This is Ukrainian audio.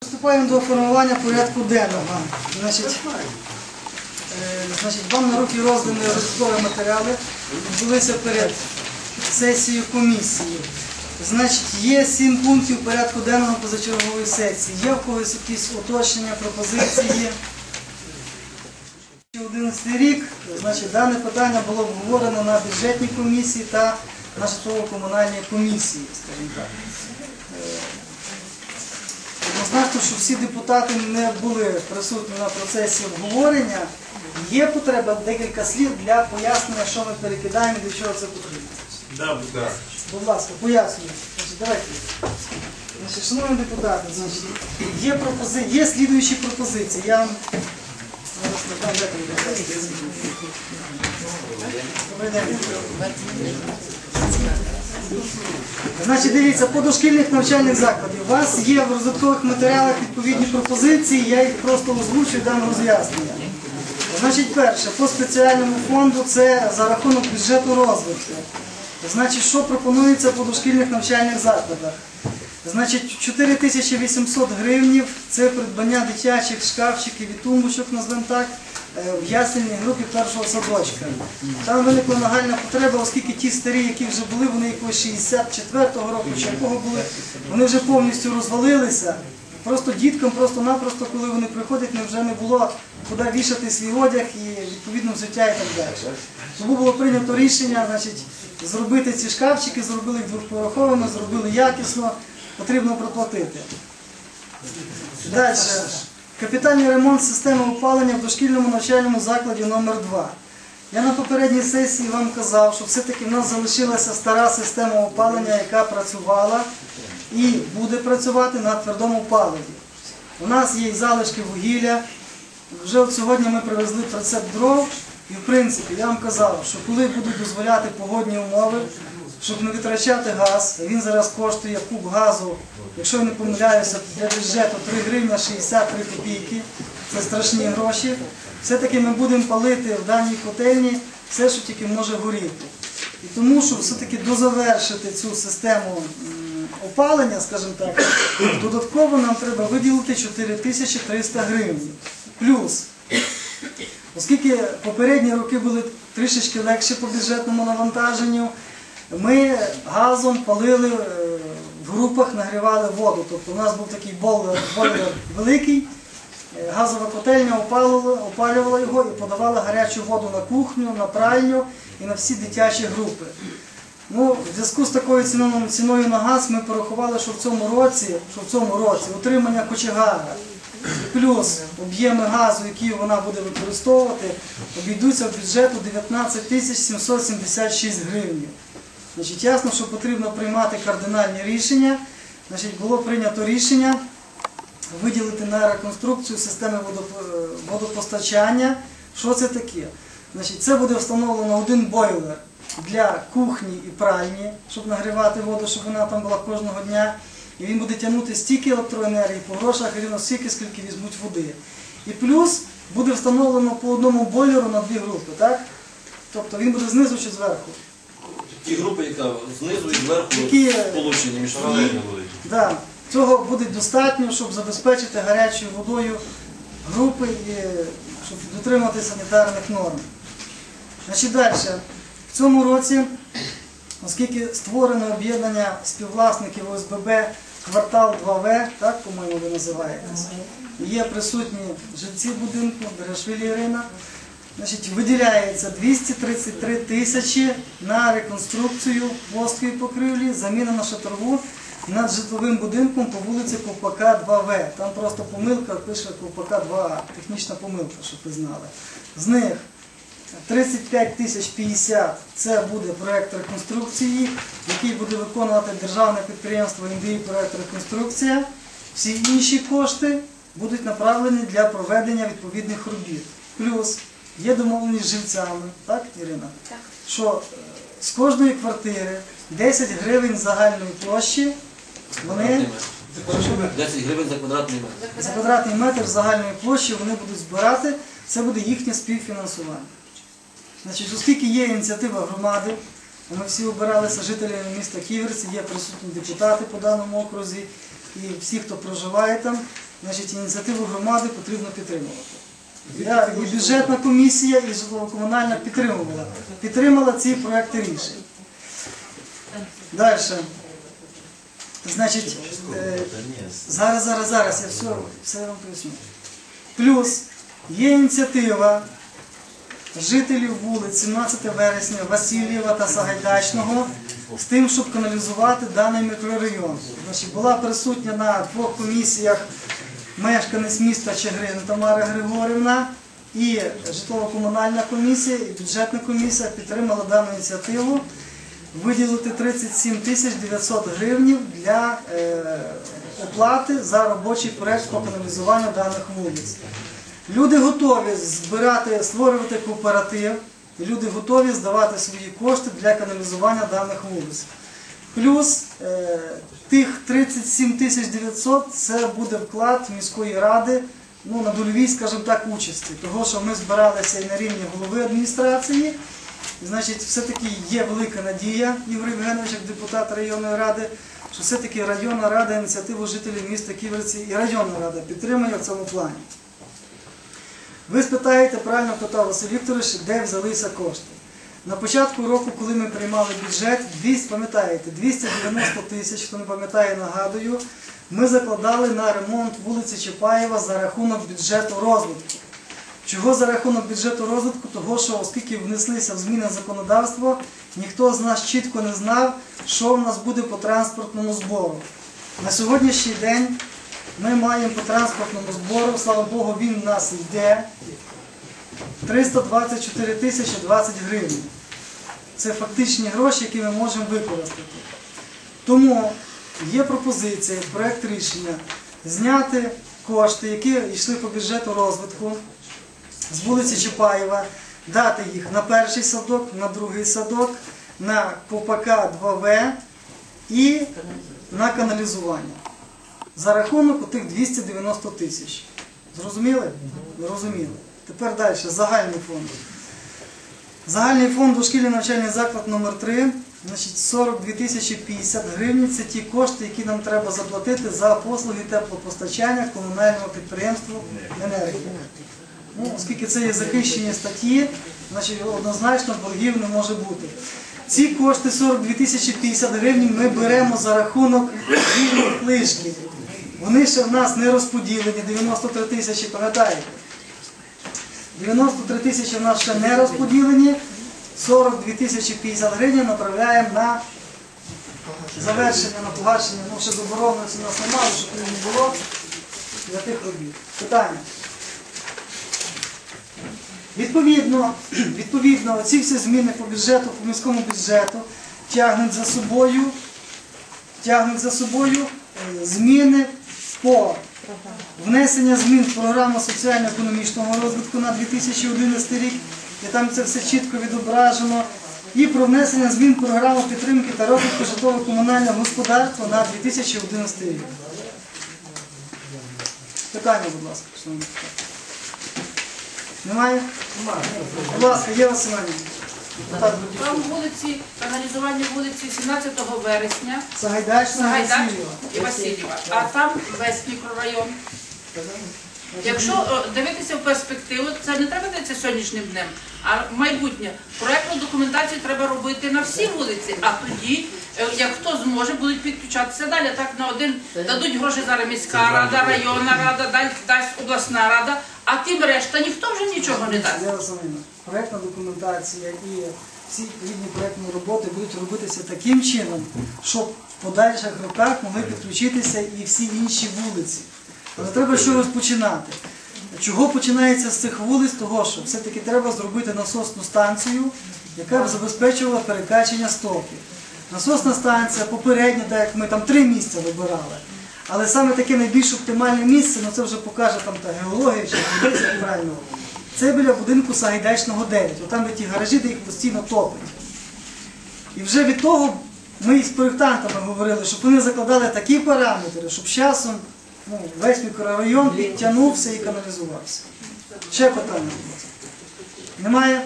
Приступаємо до формування порядку денного. Значить, е, значить, вам на руки роздані додаткові матеріали, відбулися перед сесією комісії. Значить, є сім пунктів порядку денного позачергової сесії. Є в когось якісь уточнення, пропозиції? 2011 рік, значить, дане питання було обговорено на бюджетній комісії та на житлово-комунальній комісії, скажімо так. Однозначно, що всі депутати не були присутні на процесі обговорення. Є потреба декілька слів для пояснення, що ми перекидаємо і для чого це потрібно. Да, будь ласка. Будь ласка, пояснюю. Значить, давайте. Значить, шановні депутати, значить, є, пропози... є слідуючі пропозиції. Я вам зараз. Добрий день. Значить, дивіться, по дошкільних навчальних закладів. У вас є в роздаткових матеріалах відповідні пропозиції, я їх просто озвучую дам роз'яснення. Значить, перше, по спеціальному фонду це за рахунок бюджету розвитку. Значить, що пропонується по дошкільних навчальних закладах? Значить, 4800 гривнів це придбання дитячих шкафчиків і тумбочок, назвемо так, в ясельній групі першого садочка. Там виникла нагальна потреба, оскільки ті старі, які вже були, вони якогось 64-го року чи якого були, вони вже повністю розвалилися. Просто діткам просто-напросто, коли вони приходять, не вже не було куди вішати свій одяг і відповідно взуття і так далі. Тому було прийнято рішення, значить, зробити ці шкафчики, зробили їх двохповерховими, зробили якісно, потрібно проплатити. Далі. Капітальний ремонт системи опалення в дошкільному навчальному закладі номер 2 Я на попередній сесії вам казав, що все-таки в нас залишилася стара система опалення, яка працювала і буде працювати на твердому паливі. У нас є і залишки вугілля. Вже от сьогодні ми привезли прицеп дров. І в принципі я вам казав, що коли будуть дозволяти погодні умови, щоб не витрачати газ, він зараз коштує куб газу, якщо я не помиляюся, для бюджету 3 гривня 63 копійки, це страшні гроші. Все-таки ми будемо палити в даній котельні все, що тільки може горіти. І тому, щоб все-таки дозавершити цю систему опалення, скажімо так, додатково нам треба виділити 4300 гривень. Плюс Оскільки попередні роки були трішечки легші по бюджетному навантаженню, ми газом палили е, в групах, нагрівали воду. Тобто у нас був такий бойлер, бойлер великий, е, газова котельня опалювала, опалювала його і подавала гарячу воду на кухню, на пральню і на всі дитячі групи. Ну, в зв'язку з такою ціною, ціною на газ ми порахували, що в цьому році, що в цьому році утримання кочегара плюс об'єми газу, які вона буде використовувати, обійдуться в бюджету 19 тисяч 776 гривень. Значить, ясно, що потрібно приймати кардинальні рішення. Значить, було прийнято рішення виділити на реконструкцію системи е, водопостачання. Що це таке? Значить, це буде встановлено один бойлер для кухні і пральні, щоб нагрівати воду, щоб вона там була кожного дня. І він буде тягнути стільки електроенергії по грошах, рівно стільки, скільки візьмуть води. І плюс буде встановлено по одному бойлеру на дві групи, так? Тобто він буде знизу чи зверху. Ті групи, яка знизу і зверху Які, сполучені між собою. Да. Цього буде достатньо, щоб забезпечити гарячою водою групи і щоб дотримати санітарних норм. Значить далі. В цьому році, оскільки створено об'єднання співвласників ОСББ квартал 2В, так, по-моєму, ви називаєтесь, є присутні жильці будинку, Берешвілі Ірина, Значить, виділяється 233 тисячі на реконструкцію плоскої покрівлі, заміна на шатрову над житловим будинком по вулиці Ковпака 2В. Там просто помилка пише Ковпака 2А, технічна помилка, щоб ви знали. З них 35 тисяч 50 це буде проєкт реконструкції, який буде виконувати державне підприємство індії проєкт реконструкція. Всі інші кошти будуть направлені для проведення відповідних робіт. Плюс є домовленість з живцями, так, Ірина? Так. Що е, з кожної квартири 10 гривень загальної площі вони 10 гривень за квадратний метр. за квадратний метр загальної площі вони будуть збирати, це буде їхнє співфінансування. Значить, оскільки є ініціатива громади, ми всі обиралися жителями міста Ківерці, є присутні депутати по даному окрузі і всі, хто проживає там, значить, ініціативу громади потрібно підтримувати. Я, і бюджетна комісія, і житлово-комунальна підтримувала. Підтримала ці проекти рішень. Далі. Значить, е, зараз, зараз, зараз, я все, все вам поясню. Плюс є ініціатива жителів вулиць 17 вересня, Васильєва та Сагайдачного з тим, щоб каналізувати даний мікрорайон. Значить, була присутня на двох комісіях мешканець міста Чигирин Тамара Григорівна і житлово-комунальна комісія, і бюджетна комісія підтримала дану ініціативу виділити 37 тисяч 900 гривнів для е, оплати за робочий проект по каналізуванню даних вулиць. Люди готові збирати, створювати кооператив, люди готові здавати свої кошти для каналізування даних вулиць. Плюс тих 37 тисяч 900 це буде вклад міської ради ну, на дольовій, скажімо так, участі. Того, що ми збиралися і на рівні голови адміністрації, значить, все-таки є велика надія, Ігор Євгенович, як депутат районної ради, що все-таки районна рада ініціативу жителів міста Ківерці і районна рада підтримує в цьому плані. Ви спитаєте, правильно питав Василь Вікторович, де взялися кошти. На початку року, коли ми приймали бюджет, 200, пам'ятаєте, 290 тисяч, хто не пам'ятає, нагадую, ми закладали на ремонт вулиці Чапаєва за рахунок бюджету розвитку. Чого за рахунок бюджету розвитку? Того, що оскільки внеслися в зміни в законодавство, ніхто з нас чітко не знав, що в нас буде по транспортному збору. На сьогоднішній день ми маємо по транспортному збору, слава Богу, він в нас йде 324 тисячі 20 гривень. Це фактичні гроші, які ми можемо використати. Тому є пропозиція, проєкт рішення зняти кошти, які йшли по бюджету розвитку з вулиці Чапаєва, дати їх на перший садок, на другий садок, на ППК 2В і на каналізування. За рахунок тих 290 тисяч. Зрозуміли? Зрозуміли. Тепер далі. Загальний фонд. Загальний фонд дошкільний навчальний заклад номер 3 значить 42 тисячі 50 гривень. Це ті кошти, які нам треба заплатити за послуги теплопостачання комунального підприємства енергії. Ну, оскільки це є захищені статті, значить однозначно боргів не може бути. Ці кошти 42 тисячі 50 гривень ми беремо за рахунок вільних лишків. Вони ще в нас не розподілені, 93 тисячі, пам'ятаєте? 93 тисячі в нас ще не розподілені, 42 тисячі 50 гривень направляємо на завершення, на погашення, ну ще забороненості у нас немає, щоб не було для тих робіт. Питання. Відповідно, відповідно, ці всі зміни по бюджету, по міському бюджету тягнуть за собою, тягнуть за собою е, зміни по внесення змін в програму соціально-економічного розвитку на 2011 рік, і там це все чітко відображено, і про внесення змін в програму підтримки та розвитку житлово-комунального господарства на 2011 рік. Питання, будь ласка, шановні. Немає? Немає. Будь ласка, є Василенко. Там вулиці, каналізування вулиці 17 вересня, Сагайдачна Сагайдач і Васильєва. А там весь мікрорайон. Якщо дивитися в перспективу, це не треба дивитися сьогоднішнім днем, а майбутнє. Проектну документацію треба робити на всі вулиці, а тоді, як хто зможе, будуть підключатися далі. Так на один дадуть гроші зараз міська рада, районна рада, дасть, дасть обласна рада, а тим решта ніхто вже нічого не дасть. Я Василина, проектна документація і всі відповідні проектні роботи будуть робитися таким чином, щоб в подальших роках могли підключитися і всі інші вулиці. Але треба що розпочинати. Чого починається з цих вулиць? Того, що все-таки треба зробити насосну станцію, яка б забезпечувала перекачення стоків. Насосна станція попередня, так як ми там три місця вибирали. Але саме таке найбільш оптимальне місце, ну це вже покаже там та геологія чи геодезія правильно. Це біля будинку Сагайдачного 9, отам де ті гаражі, де їх постійно топить. І вже від того ми із проєктантами говорили, щоб вони закладали такі параметри, щоб з часом ну, весь мікрорайон підтягнувся і каналізувався. Ще питання. Немає?